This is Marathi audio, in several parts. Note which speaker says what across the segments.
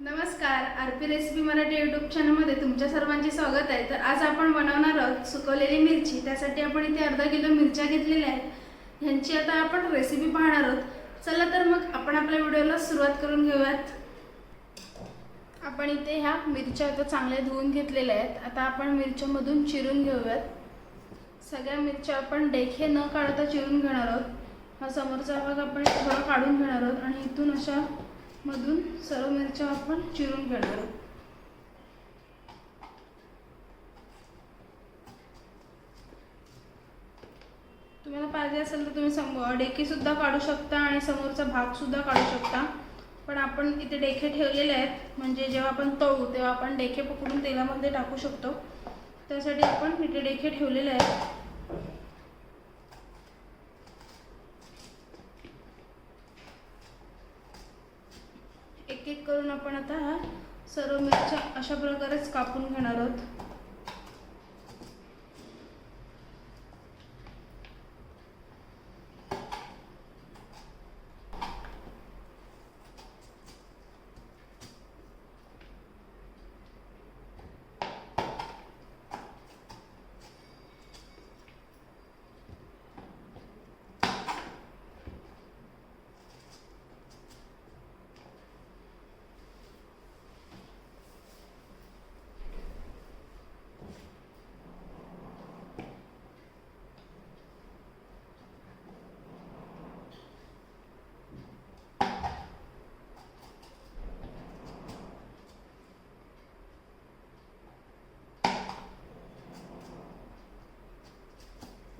Speaker 1: नमस्कार R P recipe Marathi YouTube चॅनलमध्ये तुमच्या सर्वांचे स्वागत आहे. तर आज आपण बनवणार आहोत सुकवलेली मिरची. त्यासाठी आपण इथे अर्धा किलो मिरच्या घेतलेल्या आहेत. ह्यांची आता आपण रेसिपी पाहणार आहोत. चला तर मग आपण आपल्या व्हिडिओला सुरुवात करून घेऊयात. आपण इथे ह्या मिरच्या आता चांगल्या धुवून घेतलेल्या आहेत. आता आपण मिरच्यामधून चिरून घेऊयात. सगळ्या मिरच्या आपण डेखे न काढता चिरून घेणार आहोत. हा समोरचा भाग आपण थोडा काढून घेणार आहोत. आणि इथून अशा मधून सर्व मिरच्या आपण चिरून घेणार आहोत. तुम्हाला पाहिजे असेल तर तुम्ही सम डेके सुद्धा काढू शकता आणि समोरचा भाग सुद्धा काढू शकता. पण आपण इथे डेखे ठेवलेले आहेत. म्हणजे जेव्हा आपण तळू तेव्हा आपण डेखे पकडून तेलामध्ये टाकू शकतो. त्यासाठी आपण इथे डेखे ठेवलेले आहेत एक एक करून आपण आता सर्व मिरच्या अशा प्रकारेच कापून घेणार आहोत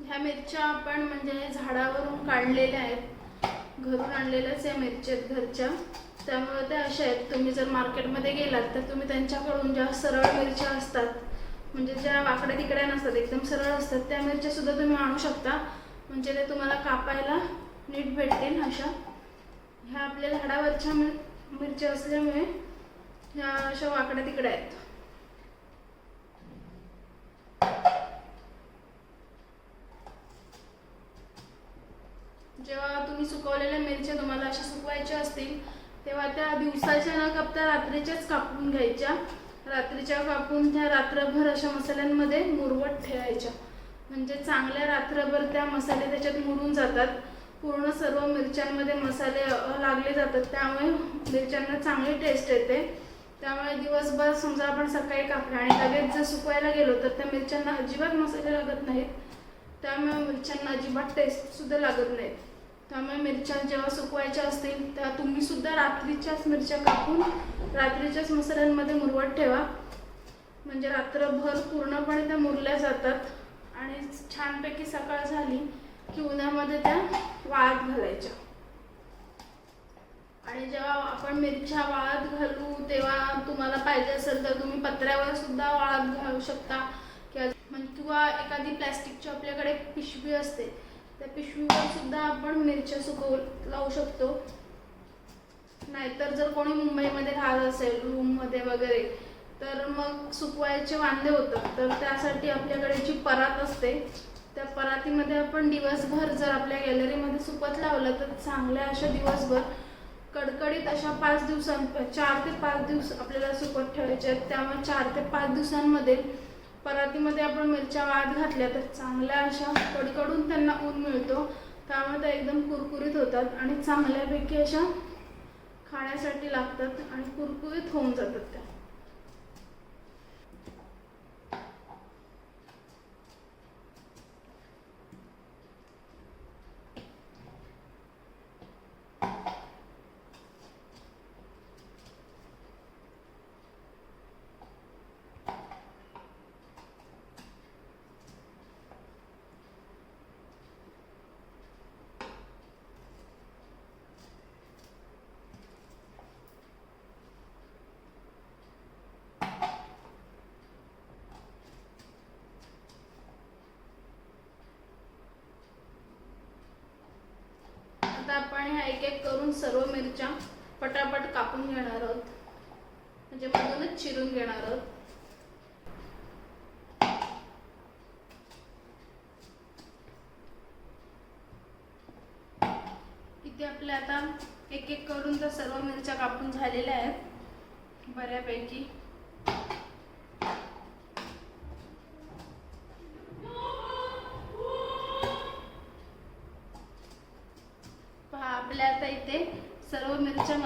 Speaker 1: ह्या मिरच्या आपण म्हणजे झाडावरून काढलेल्या आहेत. घरून आणलेल्याच आहे मिरच्या आहेत घरच्या. त्यामुळे त्या अशा आहेत. तुम्ही जर मार्केटमध्ये गेलात तर तुम्ही त्यांच्याकडून ज्या सरळ मिरच्या असतात म्हणजे ज्या वाकड्या तिकड्या नसतात एकदम सरळ असतात त्या मिरच्या सुद्धा तुम्ही आणू शकता. म्हणजे ते तुम्हाला कापायला नीट भेटतील अशा. ह्या आपल्या झाडावरच्या मिर मिरच्या असल्यामुळे ह्या अशा वाकड्या तिकड्या आहेत. जेव्हा तुम्ही सुकवलेल्या मिरच्या तुम्हाला अशा सुकवायच्या असतील तेव्हा त्या दिवसाच्या न कापता रात्रीच्याच कापून घ्यायच्या. रात्रीच्या कापून त्या रात्रभर अशा मसाल्यांमध्ये मुरवट ठेवायच्या. म्हणजे चांगल्या रात्रभर त्या मसाले त्याच्यात मुरून जातात. पूर्ण सर्व मिरच्यांमध्ये मसाले लागले जातात. त्यामुळे मिरच्यांना चांगली टेस्ट येते. त्यामुळे दिवसभर समजा आपण सकाळी कापलं आणि लगेच जर सुकवायला गेलो तर त्या मिरच्यांना अजिबात मसाले लागत नाहीत. त्यामुळे मिरच्यांना अजिबात टेस्टसुद्धा लागत नाहीत. त्यामुळे मिरच्या जेव्हा सुकवायच्या असतील तेव्हा तुम्ही सुद्धा रात्रीच्याच मिरच्या कापून रात्रीच्याच मसाल्यांमध्ये मुरवट ठेवा. म्हणजे रात्रभर पूर्णपणे त्या मुरल्या जातात आणि छानपैकी सकाळ झाली की उन्हामध्ये त्या वाळत घालायच्या. आणि जेव्हा आपण मिरच्या वाळत घालू तेव्हा तुम्हाला पाहिजे असेल तर तुम्ही पत्र्यावर सुद्धा वाळत घालू शकता. किंवा म्हणजे किंवा एखादी प्लॅस्टिकची आपल्याकडे पिशवी असते त्या पिशवीवर सुद्धा आपण मिरच्या सुकवू लावू शकतो. नाहीतर जर कोणी मुंबईमध्ये राहत असेल रूममध्ये वगैरे तर मग सुकवायचे वांदे होतात. तर त्यासाठी आपल्याकडे जी परात असते त्या परातीमध्ये आपण दिवसभर जर आपल्या गॅलरीमध्ये सुकत लावलं तर चांगल्या अशा दिवसभर कडकडीत अशा पाच दिवसां चार ते पाच दिवस आपल्याला सुकत ठेवायचे आहेत. त्यामुळे चार ते पाच दिवसांमध्ये परातीमध्ये आपण मिरच्या वाळत घातल्या तर चांगल्या अशा कडकडून त्यांना ऊन मिळतो. त्यामुळे त्या एकदम कुरकुरीत होतात आणि चांगल्यापैकी अशा खाण्यासाठी लागतात आणि कुरकुरीत होऊन जातात त्या. आणि ह्या एक एक करून सर्व मिरच्या पटापट कापून घेणार आहोत. म्हणजे मधूनच चिरून घेणार आहोत. इथे आपल्या आता एक एक करून तर सर्व मिरच्या कापून झालेल्या आहेत. बऱ्यापैकी पहा आपल्या आता इथे सर्व मिरच्या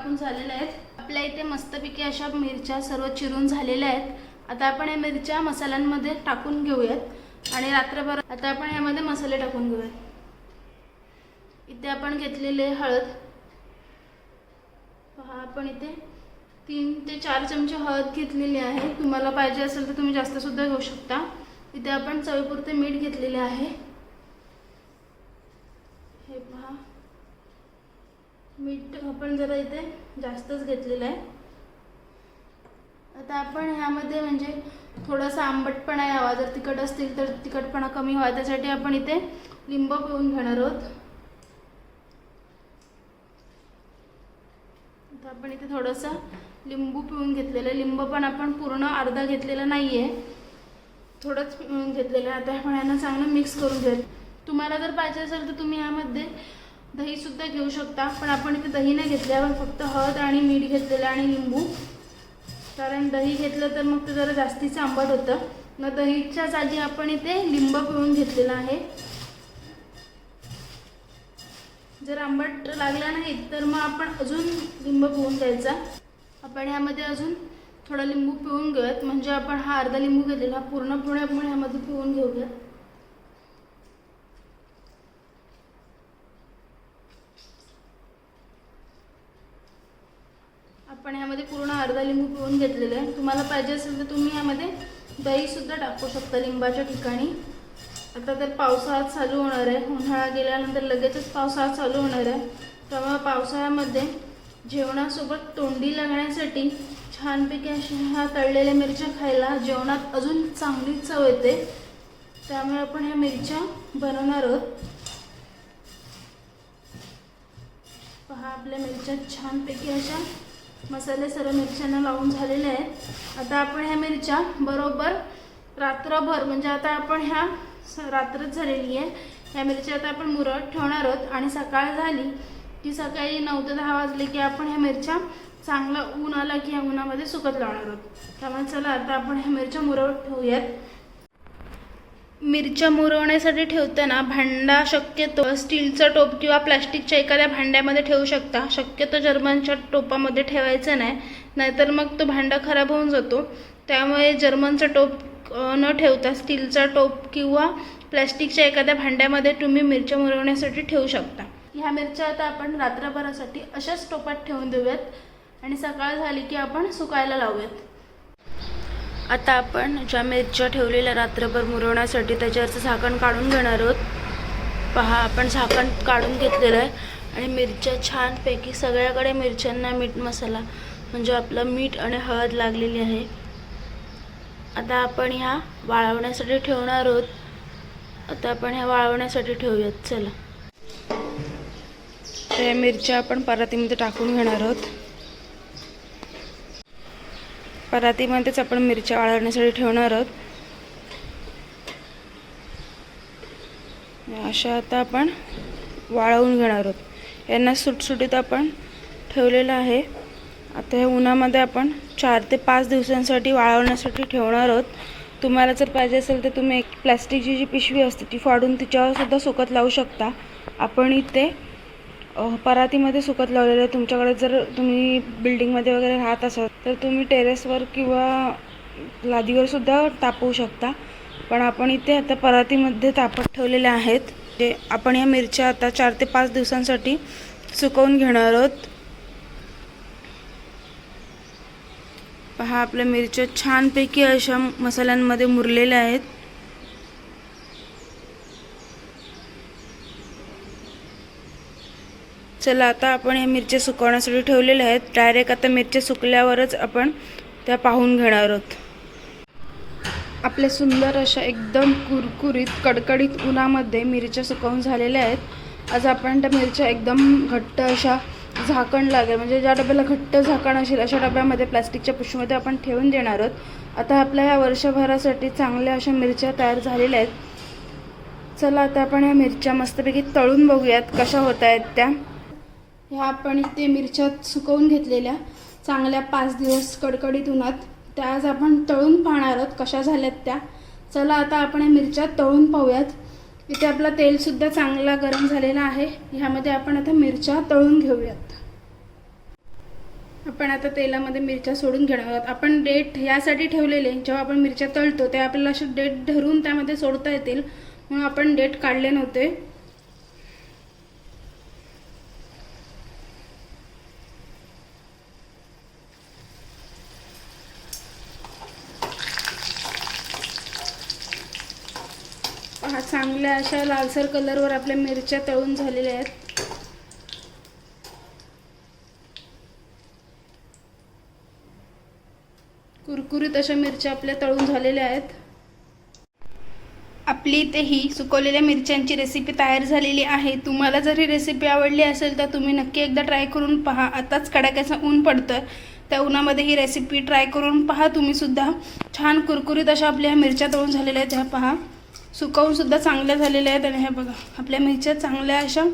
Speaker 1: टाकून झालेल्या आहेत. आपल्या इथे मस्तपैकी अशा मिरच्या सर्व चिरून झालेल्या आहेत. आता आपण या मिरच्या मसाल्यांमध्ये टाकून घेऊयात. आणि रात्रभर आता आपण यामध्ये मसाले टाकून घेऊयात. इथे आपण घेतलेले हळद. पहा आपण इथे तीन ते चार चमचे हळद घेतलेली आहे. तुम्हाला पाहिजे असेल तर तुम्ही जास्त सुद्धा घेऊ शकता. इथे आपण चवीपुरते मीठ घेतलेले आहे. हे पहा. मीठ आपण जरा इथे जास्तच घेतलेलं आहे. आता आपण ह्यामध्ये म्हणजे थोडासा आंबटपणा यावा. जर तिखट असतील तर तिखटपणा कमी व्हावा. त्यासाठी आपण इथे लिंब पिळून घेणार आहोत. आता आपण इथे थोडंसं लिंबू पिळून घेतलेलं आहे. लिंब पण आपण पूर्ण अर्धा घेतलेला नाही आहे थोडंच पिळून घेतलेलं आहे. आता आपण यांना चांगलं मिक्स करून घेऊ तुम्हाला जर पाहिजे असेल तर तुम्ही यामध्ये दहीसुद्धा घेऊ शकता पण आपण इथे दही नाही घेतले आपण फक्त हळद आणि मीठ घेतलेलं आणि लिंबू. कारण दही घेतलं तर मग ते जरा जास्तीचं आंबट होतं. मग दहीच्या जागी आपण इथे लिंब पिळून घेतलेला आहे. जर आंबट लागला नाही तर मग आपण अजून लिंब पिळून द्यायचा आपण ह्यामध्ये अजून थोडा लिंबू पिळून घेऊयात. म्हणजे आपण हा अर्धा लिंबू घेतलेला हा पूर्णपणे आपण ह्यामध्ये पिळून घेऊयात आपण ह्यामध्ये पूर्ण अर्धा लिंबू पिळून घेतलेलं आहे तुम्हाला पाहिजे असेल तर तुम्ही यामध्ये दहीसुद्धा टाकू शकता लिंबाच्या ठिकाणी. आता तर पावसाळा चालू होणार आहे. उन्हाळा गेल्यानंतर लगेचच पावसाळा चालू होणार आहे. त्यामुळे पावसाळ्यामध्ये जेवणासोबत तोंडी लागण्यासाठी छानपैकी अशा ह्या तळलेल्या मिरच्या खायला जेवणात अजून चांगली चव येते. त्यामुळे आपण ह्या मिरच्या बनवणार आहोत. पहा आपल्या मिरच्या छानपैकी अशा मसाले सर्व मिरच्यांना लावून झालेले आहेत. आता आपण ह्या मिरच्या बरोबर रात्रभर म्हणजे आता आपण ह्या स- रात्रच झालेली आहे. ह्या मिरच्या आता आपण मुरत ठेवणार आहोत आणि सकाळ झाली. की सकाळी नऊ ते दहा वाजले की आपण ह्या मिरच्या चांगला ऊन आला की ह्या उन्हामध्ये सुकत लावणार आहोत. त्यामुळे चला आता आपण ह्या मिरच्या मुरवत ठेवूयात. मिरच्या मुरवण्यासाठी ठेवताना भांडा शक्यतो स्टीलचा टोप किंवा प्लास्टिकच्या एखाद्या भांड्यामध्ये ठेवू शकता. शक्यतो जर्मनच्या टोपामध्ये ठेवायचं नाही नाहीतर मग तो भांडा खराब होऊन जातो. त्यामुळे जर्मनचा टोप न ठेवता स्टीलचा टोप किंवा प्लॅस्टिकच्या एखाद्या भांड्यामध्ये तुम्ही मिरच्या मुरवण्यासाठी ठेवू शकता. ह्या मिरच्या आता आपण रात्रभरासाठी अशाच टोपात ठेवून देऊयात. आणि सकाळ झाली की आपण सुकायला लावूयात. आता आपण ज्या मिरच्या ठेवलेल्या रात्रभर मुरवण्यासाठी त्याच्यावरचं झाकण काढून घेणार आहोत. पहा आपण झाकण काढून घेतलेलं आहे. आणि मिरच्या छानपैकी सगळ्याकडे मिरच्यांना मीठ मसाला म्हणजे आपलं मीठ आणि हळद लागलेली आहे. आता आपण ह्या वाळवण्यासाठी ठेवणार आहोत. आता आपण ह्या वाळवण्यासाठी ठेवूयात. चला. त्या मिरच्या आपण परातीमध्ये टाकून घेणार आहोत. परातीमध्येच आपण मिरच्या वाळवण्यासाठी ठेवणार आहोत. अशा आता आपण वाळवून घेणार आहोत. यांना सुटसुटीत आपण ठेवलेलं आहे. आता हे उन्हामध्ये आपण चार ते पाच दिवसांसाठी वाळवण्यासाठी ठेवणार आहोत. तुम्हाला जर पाहिजे असेल तर तुम्ही एक प्लॅस्टिकची जी पिशवी असते ती फाडून तिच्यावर सुद्धा सुकत लावू शकता. आपण इथे परातीमध्ये सुकत लावलेलं आहे. तुमच्याकडे जर तुम्ही बिल्डिंगमध्ये वगैरे राहत असाल तर तुम्ही टेरेसवर किंवा लादीवर सुद्धा तापवू शकता. पण आपण इथे आता परातीमध्ये तापत ठेवलेले आहेत. जे आपण या मिरच्या आता चार ते पाच दिवसांसाठी सुकवून घेणार आहोत. पहा आपल्या मिरच्या छानपैकी अशा मसाल्यांमध्ये मुरलेल्या आहेत. चला आता आपण या मिरच्या सुकवण्यासाठी ठेवलेल्या आहेत. डायरेक्ट आता मिरच्या सुकल्यावरच आपण त्या पाहून घेणार आहोत. आपल्या सुंदर अशा एकदम कुरकुरीत कडकडीत उन्हामध्ये मिरच्या सुकवून झालेल्या आहेत. आज आपण त्या मिरच्या एकदम घट्ट अशा झाकण लागेल म्हणजे ज्या डब्याला घट्ट झाकण असेल अशा डब्यामध्ये प्लास्टिकच्या पिशवीमध्ये आपण ठेवून देणार आहोत. आता आपल्या या वर्षभरासाठी चांगल्या अशा मिरच्या तयार झालेल्या आहेत. चला आता आपण या मिरच्या मस्तपैकी तळून बघूयात कशा होत आहेत त्या. ह्या आपण इथे मिरच्या सुकवून घेतलेल्या. चांगल्या पाच दिवस कडकडीत उन्हात. त्या आज आपण तळून पाहणार आहोत कशा झाल्यात त्या. चला आता आपण या मिरच्या तळून पाहूयात. इथे आपला तेलसुद्धा चांगला गरम झालेला आहे. ह्यामध्ये आपण आता मिरच्या तळून घेऊयात. आपण आता तेलामध्ये मिरच्या सोडून घेणार आहोत. आपण डेट यासाठी ठेवलेले. जेव्हा आपण मिरच्या तळतो ते आपल्याला असे डेट धरून त्यामध्ये सोडता येतील. म्हणून आपण डेट काढले नव्हते पहा चांगल्या अशा लालसर कलरवर आपल्या मिरच्या तळून झालेल्या आहेत. कुरकुरीत अशा मिरच्या आपल्या तळून झालेल्या आहेत. आपली इथे ही सुकवलेल्या मिरच्यांची रेसिपी तयार झालेली आहे. तुम्हाला जर ही रेसिपी आवडली असेल तर तुम्ही नक्की एकदा ट्राय करून पहा. आताच कडाक्याचं ऊन पडतं त्या उन्हामध्ये ही रेसिपी ट्राय करून पहा. तुम्हीसुद्धा छान कुरकुरीत अशा आपल्या ह्या मिरच्या तळून झालेल्या आहेत. ह्या पहा. सुकवून सुद्धा चांगल्या झालेल्या आहेत आणि ह्या बघा आपल्या मिरच्या चांगल्या अशा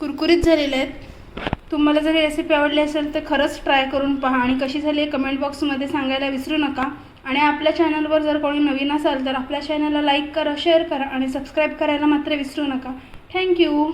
Speaker 1: कुरकुरीत झालेल्या आहेत. तुम्हाला जर ही रेसिपी आवडली असेल तर खरंच ट्राय करून पहा आणि कशी झाली आहे कमेंट बॉक्समध्ये सांगायला विसरू नका. आणि आपल्या चॅनलवर जर कोणी नवीन असाल तर आपल्या चॅनलला लाईक करा शेअर करा आणि सबस्क्राईब करायला मात्र विसरू नका. थँक्यू